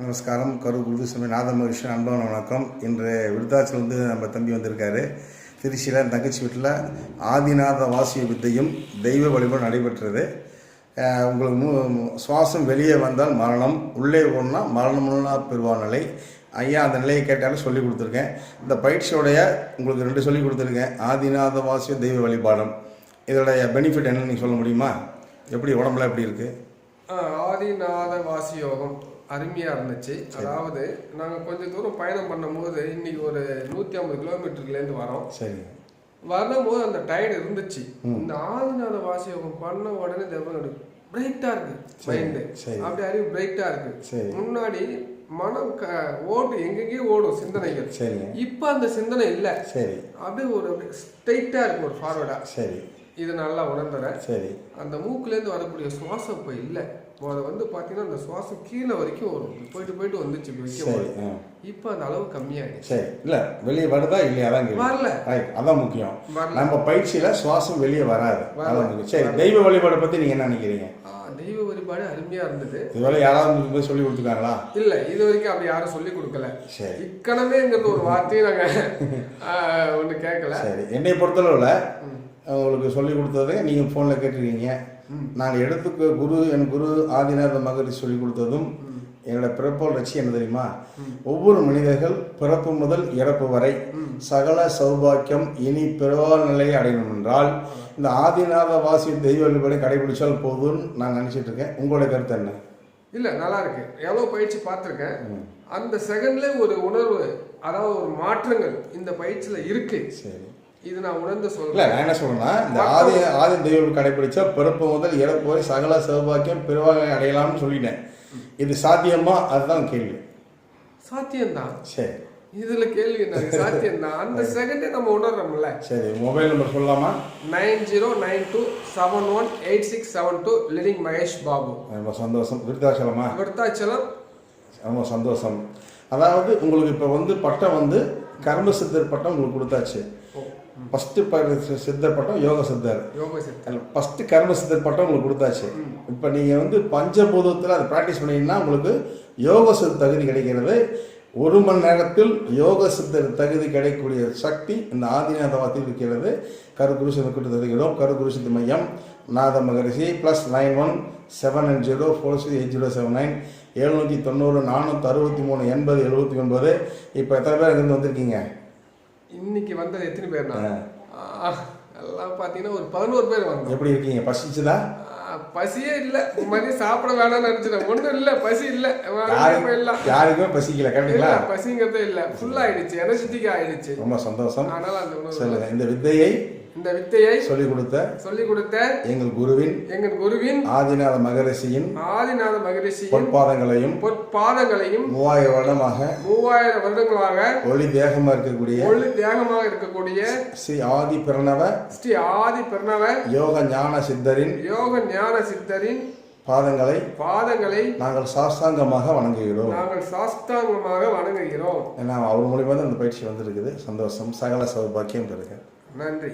நமஸ்காரம். கரு குருதுசாமி நாத மகிழ்ச்சி அன்பான வணக்கம். இன்று விருத்தாச்சில் வந்து நம்ம தம்பி வந்திருக்காரு. திருச்சியில் என் தங்கச்சி வீட்டில் ஆதிநாத வாசிய வித்தையும் தெய்வ வழிபாடு நடைபெற்றது. உங்களுக்கு மு சுவாசம் வெளியே வந்தால் மரணம் உள்ளே போனால் மரணம்னா பெறுவா நிலை. ஐயா அந்த நிலையை கேட்டாலும் சொல்லி கொடுத்துருக்கேன். இந்த பயிற்சியோடைய உங்களுக்கு ரெண்டு சொல்லி கொடுத்துருக்கேன். ஆதிநாத வாசிய தெய்வ வழிபாடம். இதோடைய பெனிஃபிட் என்னன்னு நீங்கள் சொல்ல முடியுமா? எப்படி உடம்புல எப்படி இருக்குது ஆதிநாத வாசி யோகம் அருமையா இருந்துச்சு. அதாவது நாங்க கொஞ்ச தூரம் பயணம் பண்ணும்போது இன்னைக்கு ஒரு நூத்தி ஐம்பது கிலோமீட்டர்ல இருந்து வரோம். சரி. வரும்போது அந்த டயர்டு இருந்துச்சு. இந்த ஆதிநாத வாசி யோகம் பண்ண உடனே தெய்வம் பிரைட்டா இருக்கு மைண்டு. அப்படி அறிவு பிரைட்டா இருக்கு. சரி. முன்னாடி மனம் க- ஓடும் எங்கெங்கேயோ ஓடும் சிந்தனைகள். இப்ப அந்த சிந்தனை இல்ல. சரி. அப்படியே ஒரு ஸ்ட்ரைட்டா இருக்கு ஒரு ஃபார்வர்டா சரி. இது நல்லா உணர்ந்துறேன் சரி. அந்த மூக்குலேருந்து வரக்கூடிய சுவாசம் இப்போ இல்லை. அதை வந்து பார்த்தீங்கன்னா அந்த சுவாசம் கீழே வரைக்கும் வரும். போயிட்டு போயிட்டு வந்துச்சு. ஆ. இப்போ அந்த அளவு கம்மியாயிடுச்சு. சரி இல்லை வெளியே வருதா இல்லையா கேள்வி. வரல. ரைட் அதான் முக்கியம். நம்ம பயிற்சியில் சுவாசம் வெளியே வராது. சரி தெய்வ வழிபாடை பற்றி நீங்கள் என்ன நினைக்கிறீங்க? தெய்வ வழிபாடு அருமையா இருந்தது. இதுவரை யாராவது சொல்லி கொடுத்துருக்காங்களா? இல்ல இது வரைக்கும் அப்படி யாரும் சொல்லி கொடுக்கல. இக்கணமேங்கிறது ஒரு வார்த்தையை நாங்க ஆ, ஒண்ணு கேட்கல. சரி. என்னை பொறுத்தளவில் உங்களுக்கு சொல்லி கொடுத்தது நீங்கள் ஃபோனில் கேட்டிருக்கீங்க. நான் எடுத்துக்க குரு என் குரு ஆதிநாத மகரிஷி சொல்லி கொடுத்ததும் என்னோட பிறப்போல் லட்சியம் என்ன தெரியுமா? ஒவ்வொரு மனிதர்கள் பிறப்பு முதல் இறப்பு வரை சகல சௌபாக்கியம் இனி பிறவா நிலையை அடையணும் என்றால் இந்த ஆதிநாத வாசி தெய்வ வழிபாடை கடைபிடிச்சால் போதும்னு நான் நினச்சிட்டு இருக்கேன். உங்களுடைய கருத்து என்ன? இல்ல நல்லா இருக்கு. எவ்வளவு பயிற்சி பார்த்திருக்கேன். அந்த செகண்ட்ல ஒரு உணர்வு அதாவது ஒரு மாற்றங்கள் இந்த பயிற்சியில இருக்கு. சரி. இது நான் உணர்ந்து சொல்றேன். நான் என்ன சொல்றேன்னா இந்த ஆதி ஆதி தெய்வம் கடைபிடிச்சா பிறப்பு முதல் இறப்பு வரை சகல சௌபாக்கியம் பிறவாக அடையலாம்னு சொல்லிட்டேன். இது சாத்தியமா? அதுதான் கேள்வி. சாத்தியம்தான் சரி. இதுல கேள்வி என்ன? இருக்கு? சாத்தியம்தான் அந்த செகண்டே நம்ம உணர்றோம்ல. சரி மொபைல் நம்பர் சொல்லலாமா? Nine zero nine two seven one eight six seven two லிடிங் Mahesh Babu. ரொம்ப சந்தோஷம். விருத்தாச்சலமா? விருத்தாச்சலம்? ரொம்ப சந்தோஷம். அதாவது உங்களுக்கு இப்போ வந்து பட்டம் வந்து கர்ம சித்தர் பட்டம் உங்களுக்கு கொடுத்தாச்சு. ஃபஸ்ட்டு சித்தர் பட்டம் யோக சித்தர். ஃபஸ்ட்டு கர்ம சித்தர் பட்டம் உங்களுக்கு கொடுத்தாச்சு. இப்போ நீங்கள் வந்து பஞ்சபூதத்தில் அதை ப்ராக்டிஸ் பண்ணீங்கன்னா உங்களுக்கு யோக சித்த தகுதி கிடைக்கிறது. ஒரு மணி நேரத்தில் யோக சித்தர் தகுதி கிடைக்கக்கூடிய சக்தி இந்த ஆதிநாத வாத்தில் இருக்கிறது கருகுரு சித்த கூட்டு தகுதிகளும் கருகுரு சித்த மையம் Natha Maharishi plus nine one seven nine zero four six eight zero seven nine எழுநூற்றி தொண்ணூறு நானூற்றி அறுபத்தி மூணு எண்பது எழுபத்தி ஒன்பது. இப்போ எத்தனை பேர் இருந்து வந்திருக்கீங்க? இன்னைக்கு வந்தது எத்தனை பேர்னா? ஆ, எல்லாம் பார்த்தீங்கன்னா ஒரு பதினோரு பேர் வந்தோம். எப்படி இருக்கீங்க? பசிச்சுதா? பசியே இல்ல. மதியம் சாப்பிட வேணாம்னு நினைச்சிட்டேன். ஒண்ணும் இல்ல பசி இல்ல. யாருக்குமே பசிக்கல கரெக்டுங்களா பசிங்கிறதே இல்ல. ஃபுல் ஆயிடுச்சு எனர்ஜெட்டிக் ஆயிடுச்சு. ரொம்ப சந்தோஷம். அதனால அந்த சொல்லுங்க இந்த வித்தையை இந்த வித்தையை சொல்லிக் கொடுத்த சொல்லி கொடுத்த எங்கள் குருவின் எங்கள் குருவின் ஆதிநாத மகரிஷியின் ஆதிநாத மகரிஷியின் பொற்பாதங்களையும் பொற்பாதங்களையும் மூவாயிரம் வருடமாக மூவாயிரம் வருடங்களாக ஒளி தேகமா இருக்கக்கூடிய ஒளி தியாகமாக இருக்கக்கூடிய ஸ்ரீ ஆதி பிரணவ ஸ்ரீ ஆதி பிரணவ யோக ஞான சித்தரின் யோக ஞான சித்தரின் பாதங்களை பாதங்களை நாங்கள் சாஸ்தாங்கமாக வணங்குகிறோம். நாங்கள் சாஸ்தாங்கமாக வணங்குகிறோம். ஏன்னா அவர் மூலியமா தான் இந்த பயிற்சி வந்திருக்குது. சந்தோஷம். சகல சௌபாக்கியம் பெறுங்க நன்றி.